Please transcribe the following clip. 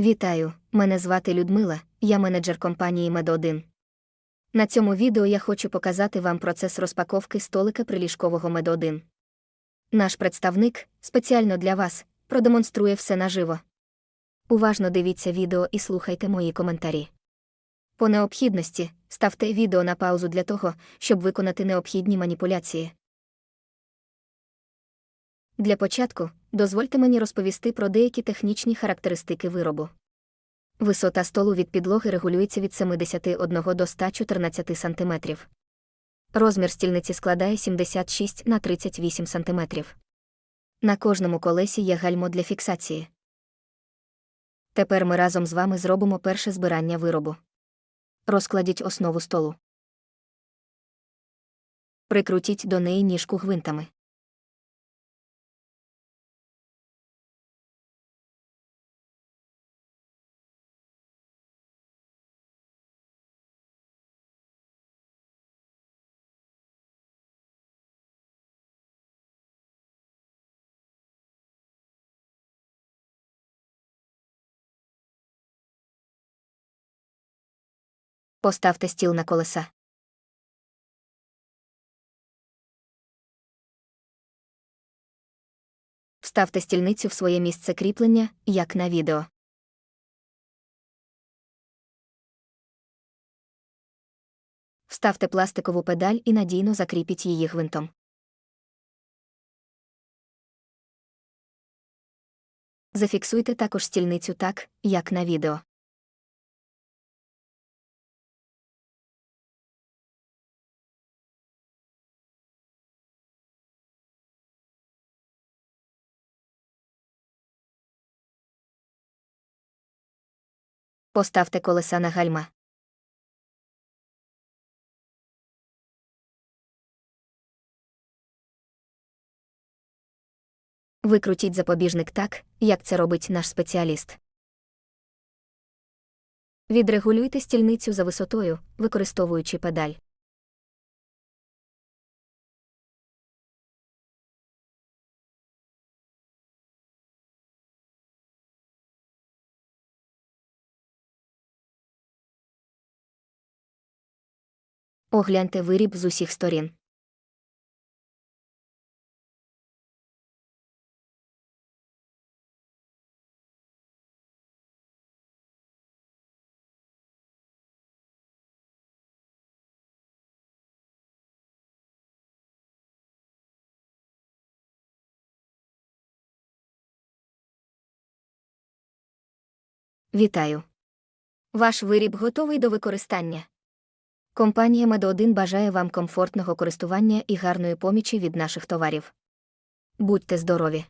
Вітаю, мене звати Людмила, я менеджер компанії Мед1. На цьому відео я хочу показати вам процес розпаковки столика приліжкового Мед1. Наш представник, спеціально для вас, продемонструє все наживо. Уважно дивіться відео і слухайте мої коментарі. По необхідності ставте відео на паузу для того, щоб виконати необхідні маніпуляції. Для початку дозвольте мені розповісти про деякі технічні характеристики виробу. Висота столу від підлоги регулюється від 71 до 114 см. Розмір стільниці складає 76 на 38 см. На кожному колесі є гальмо для фіксації. Тепер ми разом з вами зробимо перше збирання виробу. Розкладіть основу столу. Прикрутіть до неї ніжку гвинтами. Поставте стіл на колеса. Вставте стільницю в своє місце кріплення, як на відео. Вставте пластикову педаль і надійно закріпіть її гвинтом. Зафіксуйте також стільницю так, як на відео. Поставте колеса на гальма. Викрутіть запобіжник так, як це робить наш спеціаліст. Відрегулюйте стільницю за висотою, використовуючи педаль. Огляньте виріб з усіх сторін. Вітаю. Ваш виріб готовий до використання. Компанія Медо1 бажає вам комфортного користування і гарної помічі від наших товарів. Будьте здорові!